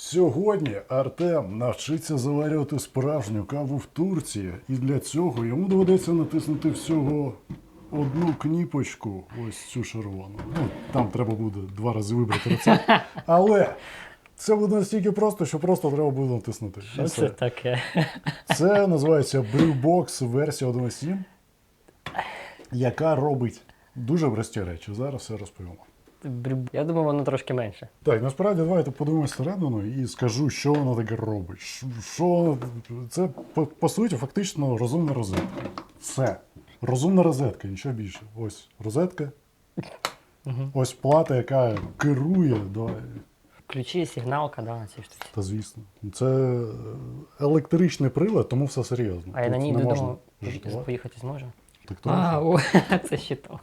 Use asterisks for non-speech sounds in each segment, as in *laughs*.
Сьогодні Артем навчиться заварювати справжню каву в Турції, і для цього йому доведеться натиснути всього одну кніпочку, ось цю червону. Ну, там треба буде два рази вибрати рецепт. *laughs* Але це буде настільки просто, що просто треба буде натиснути. Що це таке? *laughs* Це називається Brewbox версія 1.7, яка робить дуже прості речі. Зараз все розповімо. Я думаю, воно трошки менше. Так, насправді давайте подивимось всередину і скажу, що воно таке робить. Що це по, по суті фактично розумна розетка. Все. Розумна розетка, нічого більше. Ось розетка. Ось плата, яка керує до. Ключі, сигналка, да, на цій штуці. Та звісно. Це електричний прилад, тому все серйозно. А я на ній не можна додому поїхати зможу. Так то А, о, *laughs* це щиток.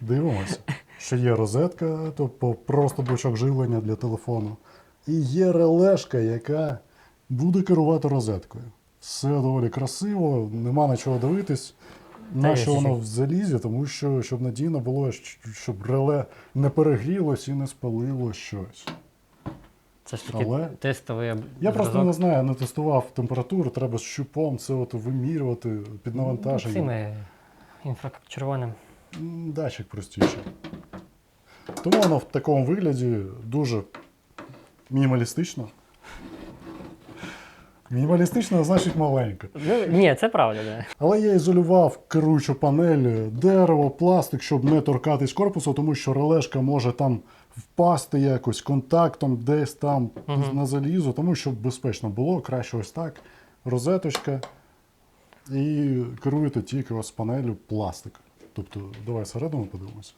Дивимося, що є розетка, тобто просто блочок живлення для телефону. І є релешка, яка буде керувати розеткою. Все доволі красиво, нема на чого дивитись. На що воно в залізі, тому що щоб надійно було, щоб реле не перегрілось і не спалило щось. Це ж таки Але- тестовий Я просто не знаю, не тестував температуру, треба з щупом це от вимірювати під навантаженням. Цими інфрачервоним. Датчик простіше. Тому воно в такому вигляді дуже мінімалістично. Мінімалістично значить маленько. Ну, ні, це правда, да. Але я ізолював керуючу панель, дерево, пластик, щоб не торкатись корпусу, тому що релешка може там впасти якось контактом десь там Мгм. на залізо, тому щоб безпечно було, краще ось так. Розеточка. І керуєте тільки ось панелю пластик. Тобто, давай всередину подивимося.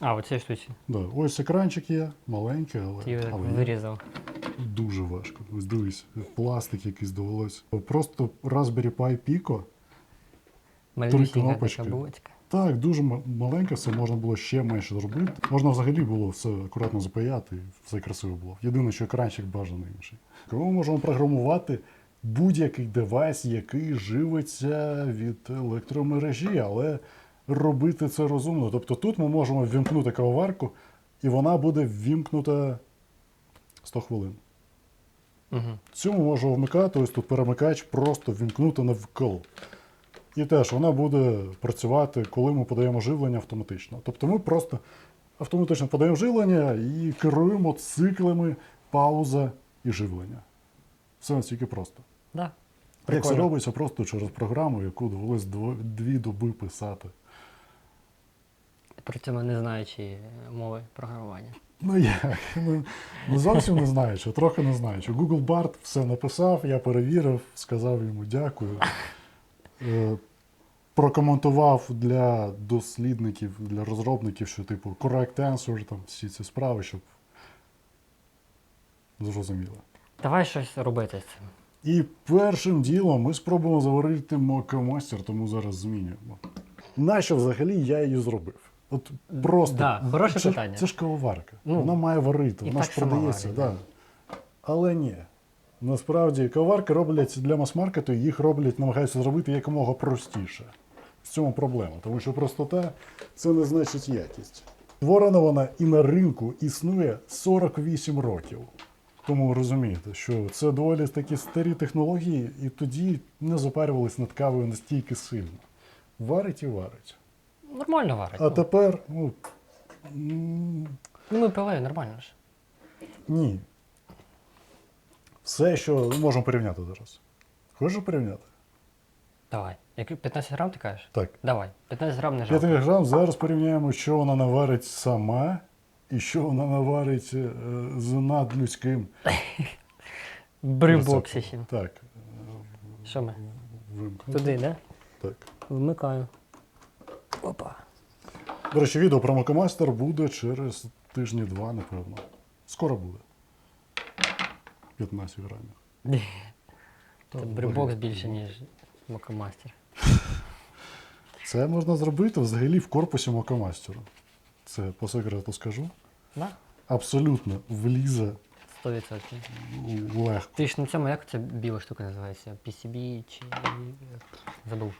А, оцій штуці. Да, ось екранчик є, маленький, Ти але, його так але є. вирізав. дуже важко. Ось дивись, пластик якийсь довелось. Просто Raspberry Pi Pico. Малюсінька кнопочки. така булочка. Так, дуже ма- маленьке, все можна було ще менше зробити. Можна взагалі було все акуратно запаяти, і все красиво було. Єдине, що екранчик бажаний інший. Тому ми можемо програмувати будь-який девайс, який живиться від електромережі, але робити це розумно. Тобто тут ми можемо ввімкнути кавоварку, і вона буде ввімкнута 100 хвилин. Угу. Цю ми можемо вмикати, ось тут перемикач, просто вімкнути на вкл. І теж вона буде працювати, коли ми подаємо живлення автоматично. Тобто ми просто автоматично подаємо живлення і керуємо циклами пауза і живлення. Все настільки просто. Да. Як це робиться просто через програму, яку довелось дві доби писати. При цьому не знаючи мови програмування. Ну як? Ну, ну зовсім не знаючи, трохи не знаючи. Google Bard все написав, я перевірив, сказав йому дякую. Е, прокоментував для дослідників, для розробників, що типу correct answer, там всі ці справи, щоб зрозуміло. Давай щось робити з цим. І першим ділом ми спробуємо заварити мокомастер, тому зараз змінюємо. Нащо взагалі я її зробив? От просто. Да, хороше це, питання. Це ж кавоварка. Ну, вона має варити, вона ж продається. Да. Але ні. Насправді кавоварки роблять для мас-маркету, їх роблять, намагаються зробити якомога простіше. В цьому проблема, тому що простота це не значить якість. Створена вона і на ринку існує 48 років. Тому ви розумієте, що це доволі такі старі технології, і тоді не запарювались над кавою настільки сильно. Варить і варить. Нормально варить. А ну. тепер, ну, Ну, ми пили, нормально ж. ні. Все, що ми можемо порівняти зараз. Хочеш порівняти? Давай. Як 15 грам ти кажеш? Так. Давай. 15 грам не жалко. 5 грам зараз порівняємо, що вона наварить сама і що вона наварить е, з надлюдським. *laughs* Рецептом. Так. Що ми? Вимкнути. Туди, да? Так. Вмикаю. Опа. До речі, відео про Макомастер буде через тижні два, напевно. Скоро буде. 15 грамів. Це брюбокс більше, ніж мокомастер. Це можна зробити взагалі в корпусі Макомастеру. Це по секрету скажу. Да? Абсолютно влізе 100%. легко. Ти ж на цьому, як ця біла штука називається? PCB чи. Забув.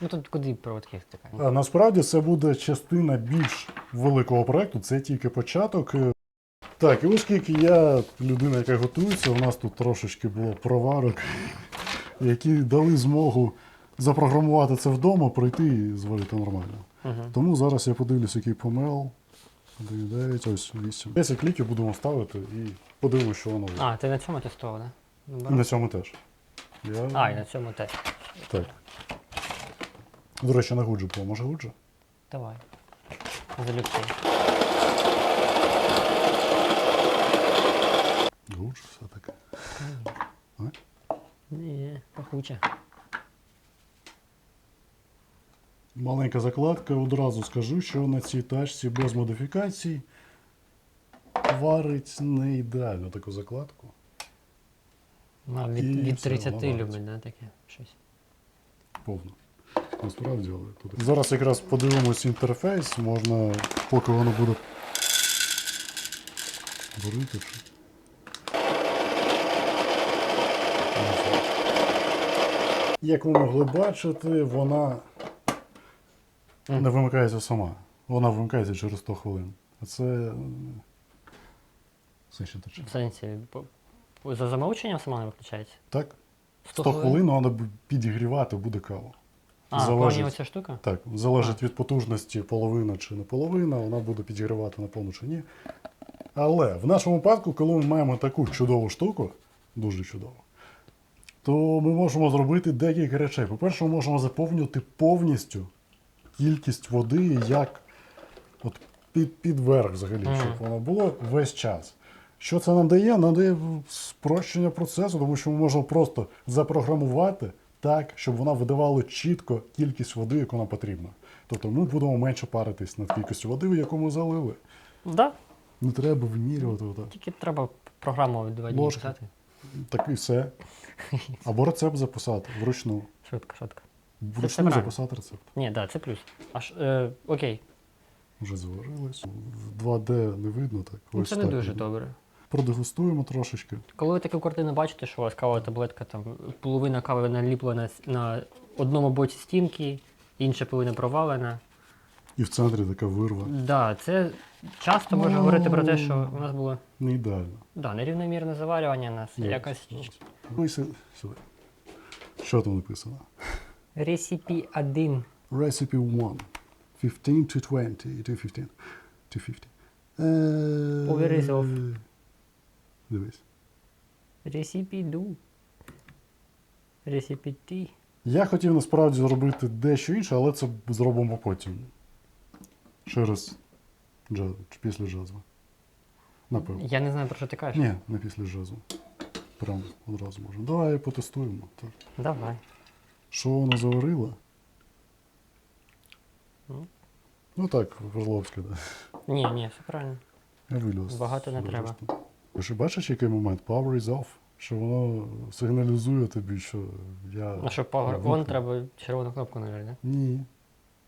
Ну тут куди проводки втикають? А насправді це буде частина більш великого проекту, це тільки початок. Е, Так, і оскільки я людина, яка готується, у нас тут трошечки було проварок, *laughs* які дали змогу запрограмувати це вдома, пройти і зварити нормально. Угу. Тому зараз я подивлюсь, який помел. 9, ось 8. 10 кліків будемо ставити і подивимося, що воно вийде. А, ти на цьому тестував, так? Да? І на цьому теж. Я... А, і на цьому теж. Так. До речі, на Гуджі було. Може Гуджі? Давай. Залюбки. Гуджі все-таки. Ні, пахуче. Маленька закладка. Одразу скажу, що на цій тачці без модифікацій варить не ідеально таку закладку. А, від, І від все, 30 ламається. любить, да, таке щось. Повно. Насправді, але тут. Зараз якраз подивимось інтерфейс, можна, поки воно буде. Бурити чи. Як ви могли бачити, вона не вимикається сама. Вона вимикається через 100 хвилин. А це. Все ще тече. В сенсі, за замовченням сама не виключається? Так? 100 100 хвилин вона підігрівати буде каву. А, залежить. оця штука? Так, залежить від потужності половина чи не половина, вона буде підігрівати на повну чи ні. Але в нашому випадку, коли ми маємо таку чудову штуку, дуже чудову, то ми можемо зробити декілька речей. По-перше, ми можемо заповнювати повністю кількість води, як от під, під верх взагалі, щоб воно було весь час. Що це нам дає? Нам дає спрощення процесу, тому що ми можемо просто запрограмувати так, щоб вона видавала чітко кількість води, яку нам потрібно. Тобто ми будемо менше паритись над кількістю води, яку ми залили. Да. Не треба вимірювати. отак. Тільки треба програму від водії Ложка. писати. Так і все. Або рецепт записати вручну. Швидко, швидко. Вручну правильно. записати рецепт. Ні, да, це плюс. Аж, е, окей. Вже заварилось. В 2D не видно так. Ну, Ось це не так дуже добре. Продегустуємо трошечки. Коли ви таку картину бачите, що у вас кавова таблетка, там половина кави наліплена на одному боці стінки, інша половина провалена. І в центрі така вирва. Да, це часто може говорити про те, що у нас було Не ідеально. да, нерівномірне заварювання, у нас Ні. якось Ну, і сюди. Що там написано? рецепі 1. Recipe 1. 15 to 20. To 15. To 50. Е, Over off. Дивись. Рецепі ду. Рецепі ті. Я хотів насправді зробити дещо інше, але це зробимо потім. Через джаз, чи після джазу. Напевно. Я не знаю, про що ти кажеш. Ні, не після джазу. Прям одразу можемо. Давай потестуємо. Так. Давай. Що воно заварило? Ну. Ну так, Верловське, так. Да. Ні, ні, все правильно. Я виліз. Багато не треба. Ж бачиш, який момент? Power is off. Що воно сигналізує тобі, що я. А що Power On треба червону кнопку нажати, да? Ні.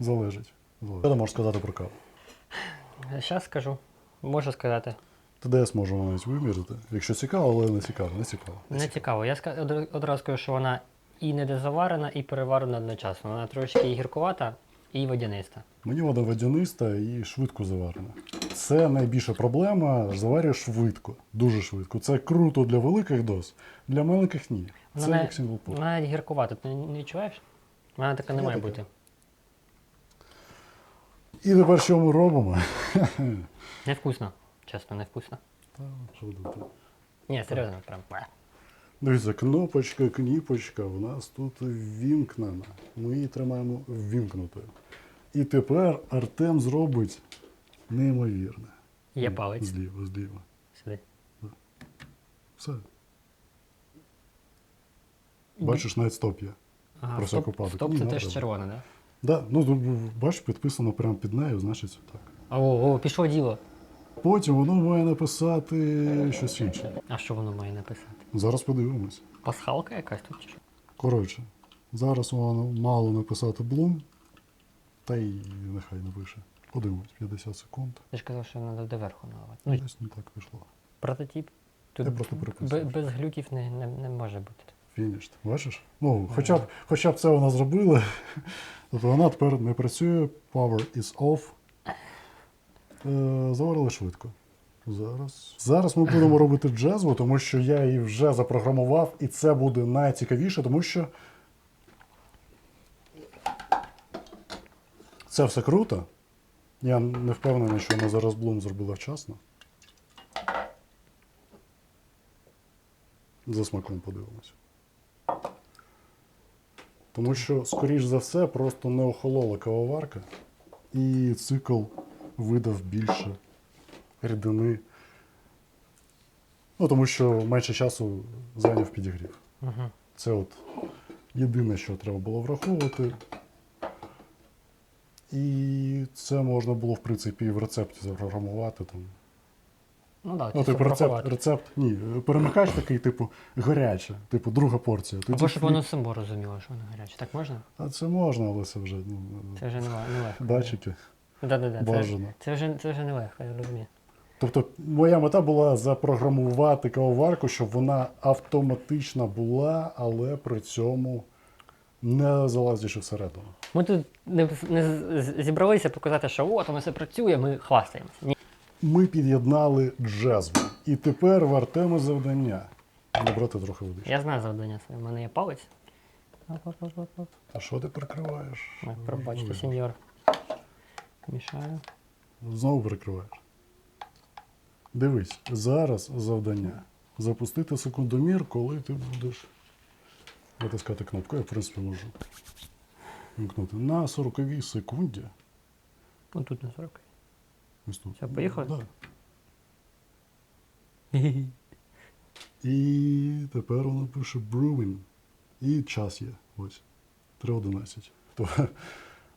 Залежить. Залежить. Що ти можеш сказати про каву? Зараз скажу. Можу сказати. ТДС можемо навіть виміряти. Якщо цікаво, але не цікаво. Не цікаво. Не цікаво. Я ска- одразу скажу, що вона і недозаварена, і переварена одночасно. Вона трошки і гіркувата, і водяниста. Мені вода водяниста і швидко заварена. Це найбільша проблема. Заварює швидко, дуже швидко. Це круто для великих доз, для маленьких ні. Це як сингл пор. Вона навіть гіркувата. Ти не відчуваєш? Вона така не має таке. бути. І тепер що ми робимо? Невкусно. Чесно, невкусно. Та, що робити? Ні, серйозно, прям. Дивіться, кнопочка, кніпочка у нас тут ввімкнена. Ми її тримаємо ввімкнутою. І тепер Артем зробить неймовірне. Є палець. Зліва, зліва. Сюди. Все. Бачиш, навіть стоп є. Ага, Про стоп, всяк випадок. стоп це не теж треба. червоне, так? Да, ну тут, бачиш, підписано прямо під нею, значить так. Да? О, о, пішло діло. Потім воно має написати щось інше. А що воно має написати? Зараз подивимось. Пасхалка якась тут чи що? Коротше, зараз воно мало написати Bloom, та й нехай напише. Подивимось, 50 секунд. Ти ж казав, що треба доверху наливати. Ну, Десь не так пішло. прототип. Тут Я просто б- без глюків не, не, не може бути. Finished. Бачиш? Ну, хоча б, хоча б це вона зробила. *laughs* Тобто вона тепер не працює, power is off. Е, заварили швидко. Зараз. Зараз ми будемо робити джезву, тому що я її вже запрограмував, і це буде найцікавіше, тому що це все круто. Я не впевнений, що вона зараз Блум зробила вчасно. За смаком подивимось. Тому що, скоріш за все, просто не охолола кавоварка, і цикл видав більше рідини. Ну, тому що менше часу зайняв підігрів. Угу. Це от єдине, що треба було враховувати. І це можна було, в принципі, і в рецепті запрограмувати. Там. Ну так, Ну, типу, рецепт, рецепт, ні, перемикач такий, типу, гаряче, типу, друга порція. Тоді Або щоб воно само розуміло, що воно гаряче. Так можна? А це можна, але це вже ну, Це вже не не легко. датчики. Да-да-да, це, Бажано. це, вже, це вже не легко, я розумію. Тобто, моя мета була запрограмувати кавоварку, щоб вона автоматична була, але при цьому не залазячи всередину. Ми тут не, не зібралися показати, що от воно все працює, ми хвастаємося. Ні. Ми під'єднали джезву. І тепер в Артема завдання. Набрати трохи водички. Я знаю завдання своє, в мене є палець. А що ти прикриваєш? Пробачте, сеньор. Мішаю. Знову прикриваєш. Дивись, зараз завдання. Запустити секундомір, коли ти будеш натискати кнопку. Я, в принципі, можу вимкнути. На 40 секунді. Ну тут на 40. Ось тут. Все, поїхали? Да. *laughs* І тепер воно пише brewing. І час є. Ось. 3.11. То *laughs*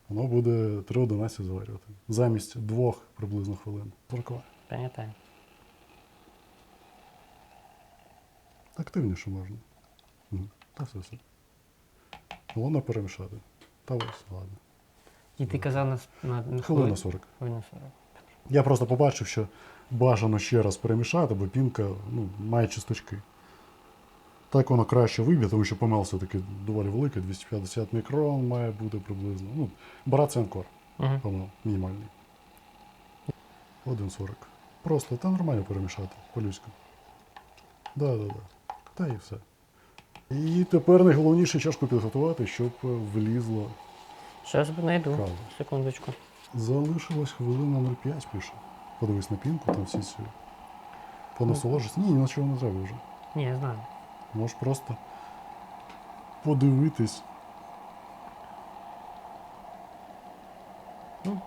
воно буде 3.11 заварювати. Замість двох приблизно хвилин. Пам'ятаю. Активніше можна. Та все все. Головне перемішати. Та ось, ладно. І ти казав на, на, на Хвилина 40. Хвилина 40. Я просто побачив, що бажано ще раз перемішати, бо пінка ну, має чисточки. Так воно краще виб'є, тому що помел все-таки доволі великий, 250 мікрон має бути приблизно. Ну, брат Анкор, Угу. помел, мінімальний. 1,40. Просто та нормально перемішати по-людську. Да, да, да. Та і все. І тепер найголовніше чашку підготувати, щоб е, влізло Зараз знайду. кава. Секундочку. Залишилось хвилина 0,5 пише. Подивись на пінку, там всі ці. Понасоложись. Ні, нічого не треба вже. Ні, я знаю. Можеш просто подивитись. Ну,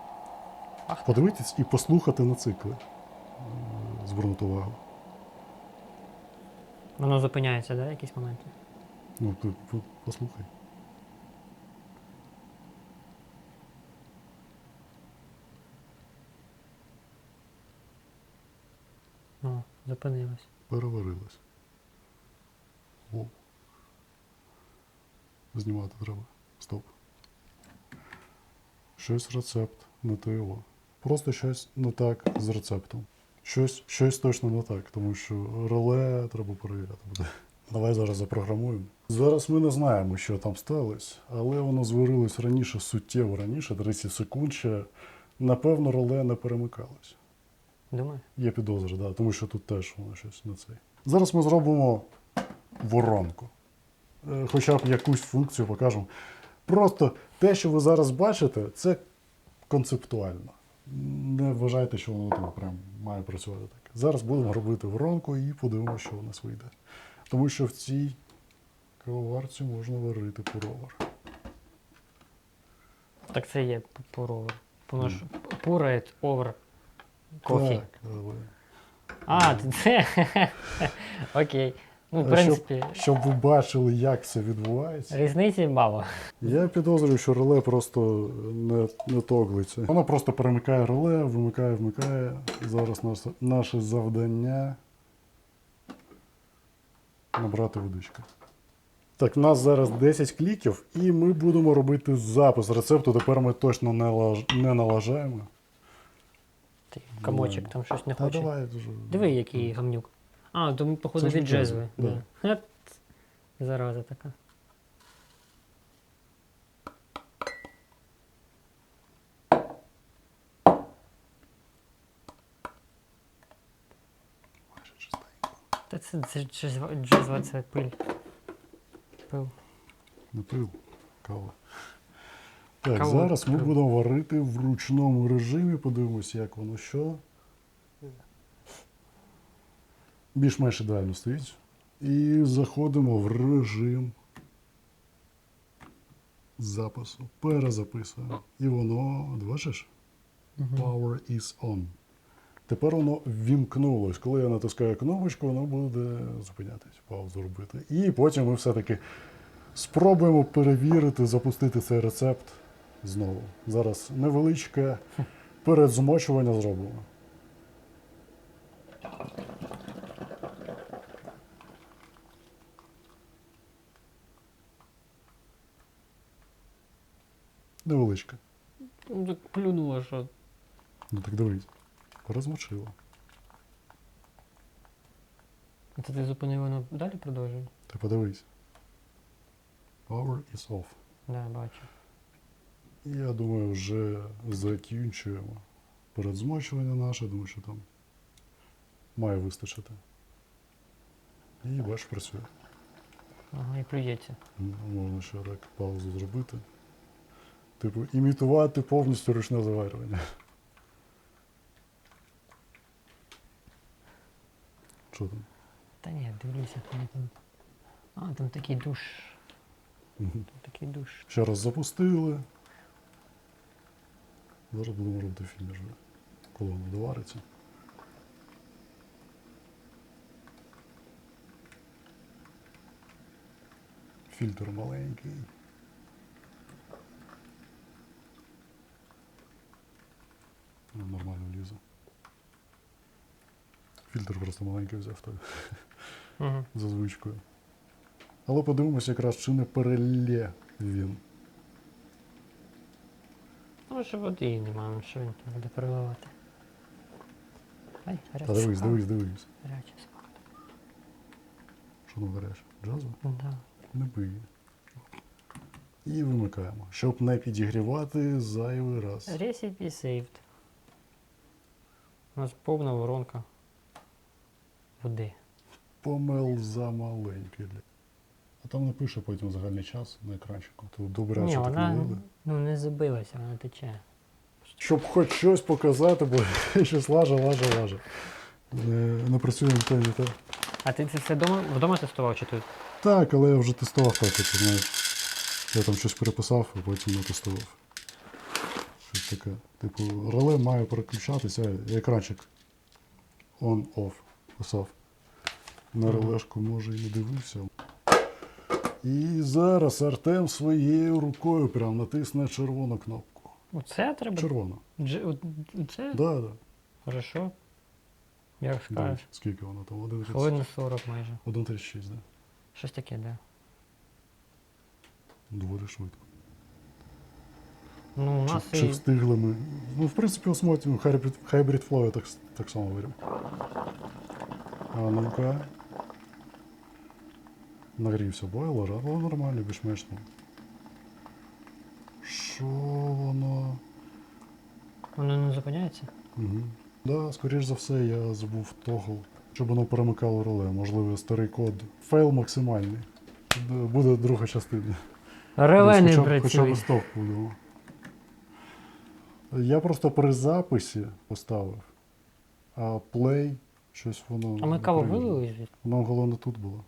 Подивитись і послухати на цикли. Е, Звернути увагу. Воно зупиняється, да, якісь моменти? Ну, ти по- послухай. О, зупинилось. Переварилась. О. Знімати треба. Стоп. Щось рецепт не то його. Просто щось не так з рецептом. Щось, щось точно не так, тому що реле треба перевіряти буде. Давай зараз запрограмуємо. Зараз ми не знаємо, що там сталося, але воно зварилось раніше, суттєво раніше, 30 секунд ще. Напевно, реле не перемикалось. Думаю. Є підозри, да, тому що тут теж воно щось не цей. Зараз ми зробимо воронку. Е, Хоча б якусь функцію покажемо. Просто те, що ви зараз бачите, це концептуально. Не вважайте, що воно там прям має працювати так. Зараз будемо робити воронку і подивимося, що у нас вийде. Тому що в цій кавоварці можна варити пуровар. Так це є ж пурает овер кофі. Так, але... А, це. *laughs* Окей. Ну, в принципі, Щоб, щоб ви бачили, як це відбувається. різниці мало. Я підозрюю, що реле просто не, не тоглиться. Воно просто перемикає реле, вимикає, вмикає. Зараз наше, наше завдання набрати водички. Так, в нас зараз 10 кліків, і ми будемо робити запис рецепту. Тепер ми точно не, лаж, не налажаємо. Ти, Комочок там щось не Та хоче. давай. Диви, який гамнюк. А, то походу Це ж від джезви. джезви, Да. Ет, Зараза така. Та це, це джезва, джезва, це пиль. Пил. Не пив, кава. Так, Каву зараз ми будемо варити в ручному режимі, подивимося, як воно що. Більш-менш ідеально стоїть. І заходимо в режим запису. Перезаписуємо. І воно, бачиш? Power is on. Тепер воно ввімкнулось. Коли я натискаю кнопочку, воно буде зупинятись, паузу робити. І потім ми все-таки спробуємо перевірити, запустити цей рецепт знову. Зараз невеличке передзмочування зробимо. Невеличке. Ну, так плюнуло, що. Ну так дивись. Перезмочило. Це ти зупинив воно далі продовжує? Ти подивись. Power is off. Да, бачу. Я думаю, вже закінчуємо передзмочування наше, думаю, що там має вистачити. І бач, працює. Ага, і плюється. Можна ще так паузу зробити. Типу, імітувати повністю ручне заварювання. Що там? Та ні, дивлюся, там. там. А, там такий душ. Там такий душ. Ще раз запустили. Зараз будемо робити фініш, вже, коли воно довариться. Фільтр маленький. Ну, Нормально влізе. Фільтр просто маленький взяв той Угу. *laughs* за звичкою. Але подивимося якраз, чи не перелє він. Ну, що води немає, що він там буде переливати. Ай, Та дивись, дивись, дивись. Гаряче смак. Що там гаряче? Джазу? Да. Не бий. І вимикаємо, щоб не підігрівати зайвий раз. Recipe saved. У нас повна воронка води. Помел замаленький. А там напише потім загальний час на екранчику. То добре, Ні, що так вона налили. ну, не забилася, вона тече. Щоб хоч щось показати, бо *laughs* щось лаже, лаже, лаже. Не, не працює ні те, ні те. А ти це все вдома, вдома тестував чи тут? Так, але я вже тестував так, ти знаєш. Я там щось переписав, а потім не тестував. Щось таке. Типу, реле має переключатися, і екранчик on-off писав. На релешку може і не дивився. І зараз Артем своєю рукою прям натисне червону кнопку. Оце треба. Червону. Дж... Оце? Да, да. Хорошо. Як Дивись, скажеш. скільки воно там? 1,36, Хвилин 40 майже. 1,36, да. Щось таке, да. Доволі швидко. Ну, у Чи, нас чи і... встигли ми. Ну, в принципі, осмотримо Hybrid, Hybrid Flow я так, так само говорю. А ну-ка. Нагрівся бойлер, але нормально, більш-менш. ну. Що воно? Воно не зупиняється? Угу. Да, скоріш за все, я забув тогл, щоб воно перемикало реле. Можливо, старий код. Фейл максимальний. Буде друга частина. Реле не б- Хоча працює. б стоп будемо. Я просто при записі поставив, а плей щось воно. А ми не каву вилили звідти? Воно головне тут було.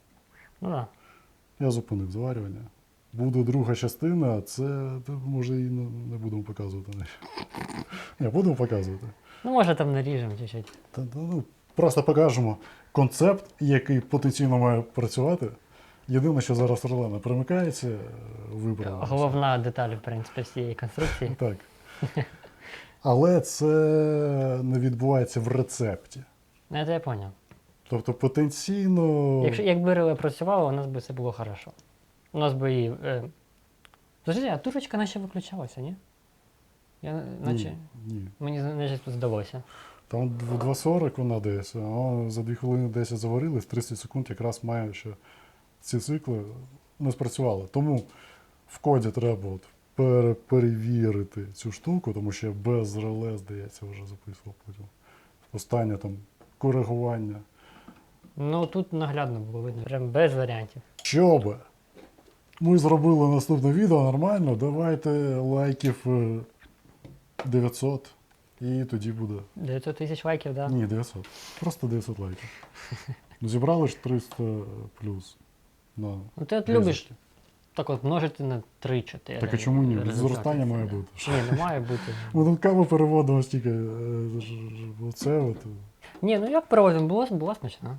Ну так. Я зупинив зварювання. Буде друга частина, це то, може і не, не будемо показувати. *laughs* Ні, будемо показувати. Ну, може там наріжемо чуть-чуть. Та, та, ну, просто покажемо концепт, який потенційно має працювати. Єдине, що зараз реле не примикається, вибрано. Головна деталь, в принципі, всієї конструкції. Так. Але це не відбувається в рецепті. Ну, це я поняв. Тобто потенційно. Якщо, якби реле працювало, у нас би все було хорошо. У нас би і. Е... Слушайте, а тушечка наче виключалася, ні? Я наче. Ні, ні. Мені наче здалося. Там в 2.40 вона десь, а за 2 хвилини 10 заварились, 30 секунд якраз має, що ці цикли не спрацювали. Тому в коді треба от пере- перевірити цю штуку, тому що я без реле, здається, вже записував потім. Останнє там коригування Ну тут наглядно було видно, прям без варіантів. Щоб ми зробили наступне відео нормально, давайте лайків е, 900 і тоді буде. 900 тисяч лайків, да? Ні, 900. Просто 900 лайків. *laughs* Ну, Зібрали ж 300 плюс. На Ну ти от любиш так от множити на 3-4. Так а чому ні? Зростання має бути. Ні, не має бути. *laughs* Ми тут каву переводимо стільки. е, Оце от. Ні, ну як проводимо, було, було смачно.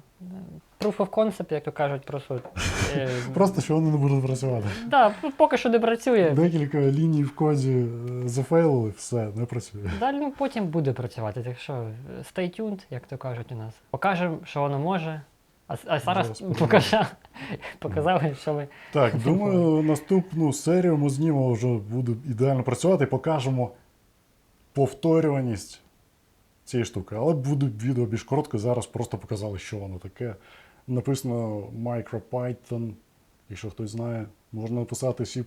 Proof of concept, як то кажуть, просто. *laughs* Е, Просто що вони не будуть працювати. да, ну, поки що не працює. Декілька ліній в коді е, зафейлили, все, не працює. Далі ну, потім буде працювати. Так що е, stay tuned, як то кажуть у нас. Покажемо, що воно може. А, с- а зараз покажа, *laughs* показали, що ми. Так, *laughs* думаю, наступну серію ми знімемо вже буде ідеально працювати і покажемо повторюваність цієї штуки. Але буде відео більш коротке. Зараз просто показали, що воно таке. Написано MicroPython. Якщо хтось знає, можна написати C++,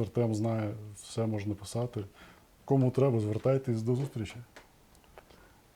Артем знає, все можна писати. Кому треба, звертайтесь до зустрічі.